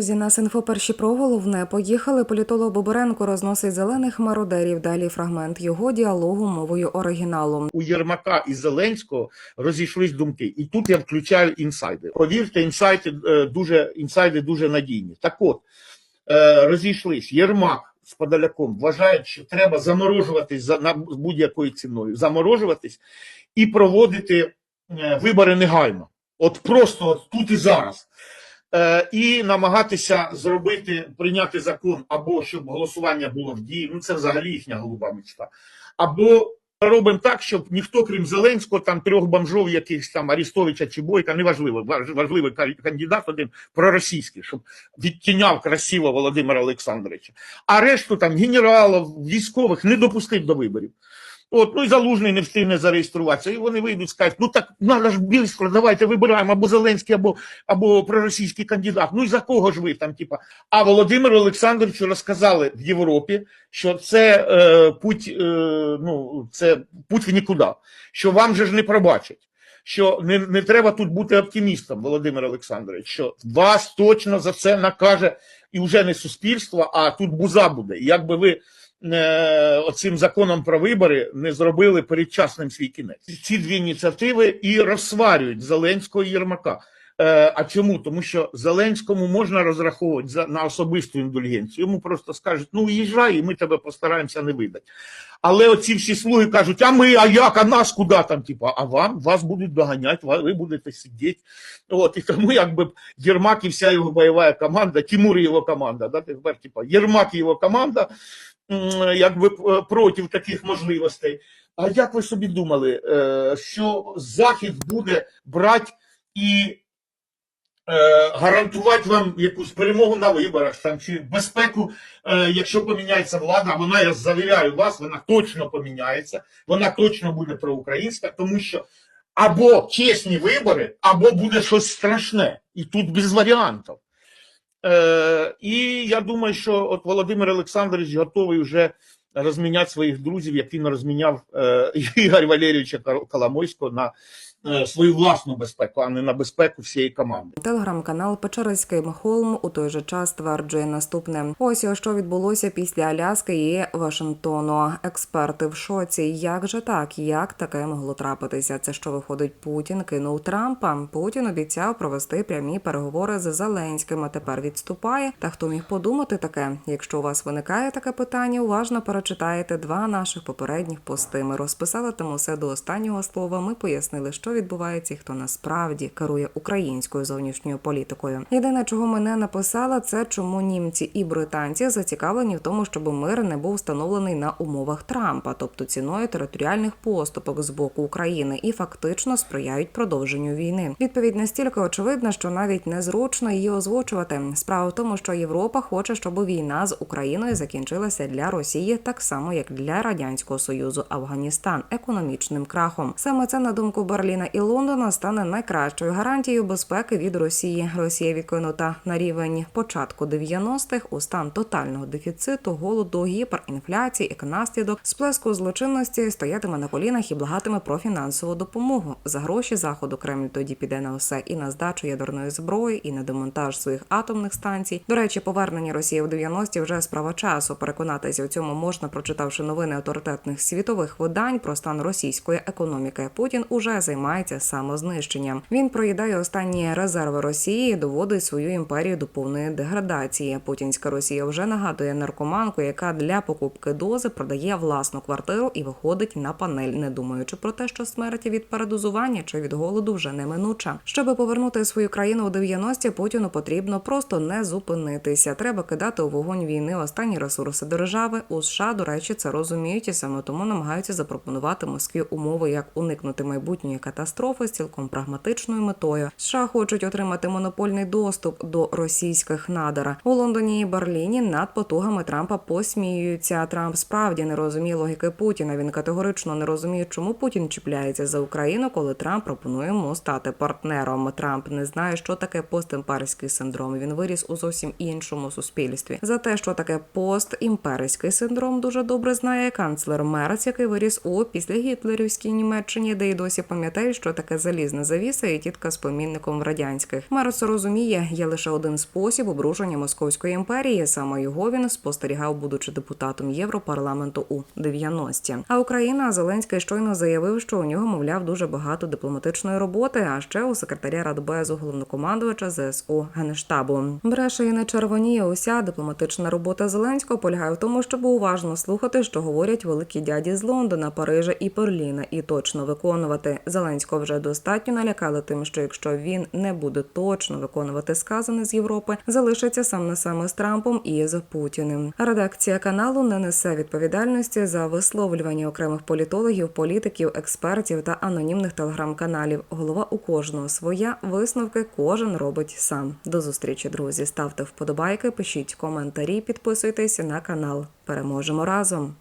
Друзі, на Синфо перші про головне поїхали. Політолог Боборенко розносить зелених мародерів. Далі фрагмент його діалогу мовою оригіналу. у Єрмака і Зеленського розійшлись думки. І тут я включаю інсайди. Повірте, інсайди е, дуже інсайди дуже надійні. Так от е, розійшлись Єрмак з Подоляком вважають, що треба заморожуватись за на будь-якою ціною, заморожуватись і проводити е, вибори негайно. От просто от тут і зараз. Е, і намагатися зробити, прийняти закон, або щоб голосування було в дії. Ну це взагалі їхня голуба мечта. Або робимо так, щоб ніхто, крім Зеленського, там трьох бомжов, якихось там Арістовича чи Бойка, неважливо, важ- важливий кандидат один проросійський, щоб відтіняв красиво Володимира Олександровича. А решту там генералів, військових не допустить до виборів. От, ну і залужний не встигне зареєструватися. І вони вийдуть, скажуть, ну так надо ж більше, давайте вибираємо або Зеленський, або, або проросійський кандидат. Ну і за кого ж ви там, типа. А Володимиру Олександровичу розказали в Європі, що це е, путь, е, ну, це путь в нікуди, що вам же ж не пробачать. Що не, не треба тут бути оптимістом, Володимир Олександрович, що вас точно за це накаже і вже не суспільство, а тут буза буде. Якби ви е, оцим законом про вибори не зробили передчасним свій кінець. Ці дві ініціативи і розсварюють Зеленського і Єрмака. Е, а чому? Тому що Зеленському можна розраховувати на особисту індульгенцію. Йому просто скажуть, ну їжджай, і ми тебе постараємося не видати. Але оці всі слуги кажуть, а ми, а як, а нас куди там? Типу, а вам вас будуть доганяти, ви будете сидіти. От, і тому якби Єрмак і вся його бойова команда, Тимур і його команда, да, тепер, типу, Єрмак і його команда, якби е, проти таких можливостей. А як ви собі думали, е, що Захід буде брати і гарантувати вам якусь перемогу на виборах там, чи безпеку, е, якщо поміняється влада, вона, я завіряю вас, вона точно поміняється, вона точно буде проукраїнська, тому що або чесні вибори, або буде щось страшне. І тут без варіантів. Е, і я думаю, що от Володимир Олександрович готовий вже розміняти своїх друзів, як він розміняв е, Ігоря Валерійовича Кол- Коломойського на е, свою власну безпеку, а не на безпеку всієї команди. Телеграм-канал Печерський Холм у той же час стверджує наступне: ось що відбулося після Аляски і Вашингтону. Експерти в шоці. Як же так? Як таке могло трапитися? Це що виходить, Путін кинув Трампа. Путін обіцяв провести прямі переговори з Зеленським. А тепер відступає. Та хто міг подумати таке? Якщо у вас виникає таке питання, уважно перечитаєте два наших попередніх пости. Ми розписали там усе до останнього слова. Ми пояснили, що відбувається і хто насправді керує українською зовнішньою політикою. Єдине, чого ми не написали, це чому німці і британці зацікавлені в тому, щоб мир не був встановлений на умовах Трампа, тобто ціною територіальних поступок з боку України, і фактично сприяють продовженню війни. Відповідь настільки очевидна, що навіть незручно її озвучувати. Справа в тому, що Європа хоче, щоб війна з Україною закінчилася для Росії так само, як для радянського союзу Афганістан економічним крахом. Саме це на думку Берліна і Лондона стане найкращою гарантією безпеки від Росії. Росія відкинута на рівень початку 90-х у стан тотального дефіциту, голоду, гіперінфляції, як наслідок сплеску злочинності стоятиме на колінах і благатиме про фінансову допомогу. За гроші заходу Кремль тоді піде на усе і на здачу ядерної зброї, і на демонтаж своїх атомних станцій. До речі, повернення Росії в 90-ті вже справа часу. Переконатися у цьому можна, прочитавши новини авторитетних світових видань про стан російської економіки. Путін уже займається самознищенням. Він проїдає останні резерви Росії, і доводить свою імперію до повної деградації. Путінська Росія вже нагадує наркоманку, яка для покупки дози продає власну квартиру і виходить на панель, не думаючи про те, що смерть від передозування чи від голоду вже неминуча. Щоб повернути свою країну у 90-ті, Путіну потрібно просто не зупинитися. Треба кидати у вогонь війни останні ресурси держави. У США, до речі, це розуміють і саме тому намагаються запропонувати Москві умови, як уникнути майбутньої катастрофи з цілком прагматичною метою. США хочуть отримати монопольний доступ до російських надр. У Лондоні і Берліні над потугами Трампа посміюються. Трамп справді не розуміє логіки Путіна. Він категорично не розуміє, чому Путін чіпляється за Україну, коли Трамп пропонує йому стати партнером. Трамп не знає, що таке постімперський синдром. Він виріс у зовсім іншому суспільстві. За те, що таке постімперський синдром, дуже добре знає канцлер Мерц, який виріс у післягітлерівській Німеччині, де й досі пам'ятає, що таке залізна завіса і тітка з помінником в радянських. Мерц розуміє, є лише один спосіб обрушення московської імперії. Саме його він спостерігав, будучи депутатом Європарламенту у 90-ті. А Україна Зеленський щойно заявив, що у нього мовляв дуже багато дипломатичної роботи. А ще у секретаря Радбезу головнокомандувача ЗСУ Генштабу. Бреше і не червоніє уся дипломатична робота Зеленського полягає в тому, щоб уважно слухати, що говорять великі дяді з Лондона, Парижа і Берліна, і точно виконувати. Зеленського вже достатньо налякали тим, що якщо він не буде точно виконувати сказане з Європи, залишиться сам на саме з Трампом і з Путіним. Редакція каналу не несе відповідальності за висловлювання окремих політологів, політиків, експертів та анонімних телеграм-каналів. Голова у кожного своя висновки кожен робить сам. До зустрічі, друзі. Ставте вподобайки, пишіть коментарі, підписуйтесь на канал. Переможемо разом.